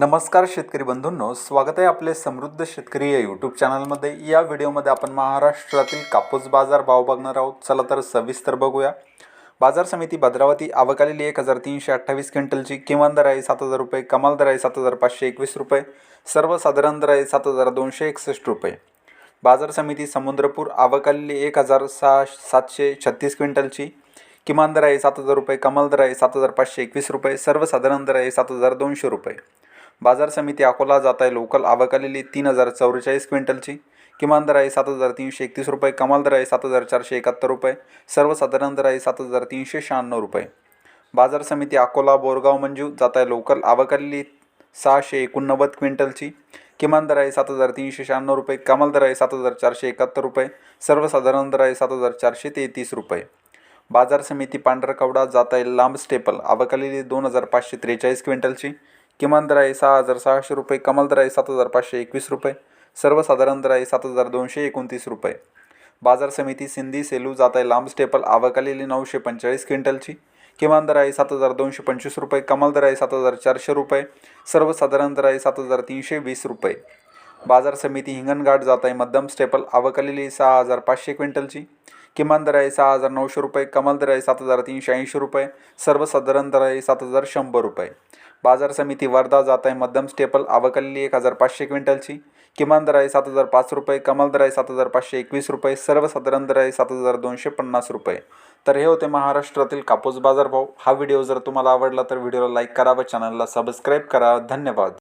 नमस्कार शेतकरी बंधूंनो स्वागत आहे आपले समृद्ध शेतकरी या यूट्यूब चॅनलमध्ये या व्हिडिओमध्ये आपण महाराष्ट्रातील कापूस बाजार भाव बघणार आहोत. चला तर सविस्तर बघूया. बाजार समिती भद्रावती आवक आलेली एक हजार तीनशे अठ्ठावीस क्विंटलची किमान दर आहे सात हजार रुपये कमाल दर आहे सात हजार पाचशे एकवीस रुपये सर्वसाधारण दर आहे सात हजार दोनशे एकसष्ट रुपये. बाजार समिती समुद्रपूर आवक आलेली एक हजार सहा सातशे छत्तीस क्विंटलची किमान दर आहे सात हजार रुपये कमाल दर आहे सात हजार पाचशे एकवीस रुपये सर्वसाधारण दर आहे सात हजार दोनशे रुपये. बाजार समिती अकोला जात आहे लोकल आवक आलेली तीन हजार चौवेचाळीस क्विंटलची. किमान दर आहे सात हजार तीनशे एकतीस रुपये कमाल दर आहे सात हजार चारशे एकाहत्तर रुपये सर्वसाधारण दर आहे सात हजार तीनशे शहाण्णव रुपये. बाजार समिती अकोला बोरगाव मंजू जात आहे लोकल आवक आलेली सहाशे एकोणनव्वद क्विंटलची. किमान दर आहे सात हजार तीनशे शहाण्णव रुपये कमाल दर आहे सात हजार चारशे एकाहत्तर रुपये सर्वसाधारण दर आहे सात हजार चारशे तेहतीस रुपये. बाजार समिती पांढरकवडा जात आहे लांब स्टेपल आवक आलेली दोन हजार पाचशे त्रेचाळीस क्विंटलची. किमान दर आहे सहा हजार सहाशे रुपये कमाल दर आहे सात हजार पाचशे एकवीस रुपये सर्वसाधारण दर आहे सात हजार दोनशे एकोणतीस रुपये. बाजार समिती सिंधी सेलू जात आहे लांब स्टेपल आवक आलेली नऊशे पंचेचाळीस क्विंटलची. किमान दर आहे सात हजार दोनशे पंचवीस रुपये कमाल दर आहे सात हजार चारशे रुपये सर्वसाधारण दर आहे सात हजार तीनशे वीस रुपये. बाजार समिती हिंगणघाट जात आहे मध्यम स्टेपल आवक आलेली सहा हजार पाचशे क्विंटलची. किमान दर आहे सहा हजार नऊशे रुपये कमाल दर आहे सात हजार तीनशे ऐंशी रुपये सर्वसाधारण दर आहे सात हजार शंभर रुपये. बाजार समिती वर्धा जात आहे मध्यम स्टेपल आवक एक हजार पाचशे क्विंटलची. किमान दर आहे सात हजार पाच रुपये कमाल दर आहे सात हजार पाचशे एकवीस रुपये सर्वसाधारण दर आहे सात हजार दोनशे पन्नास रुपये. तर हे होते महाराष्ट्रातील कापूस बाजारभाव. हा व्हिडिओ जर तुम्हाला आवडला तर व्हिडिओला लाईक करा व चॅनलला सबस्क्राईब करा. धन्यवाद.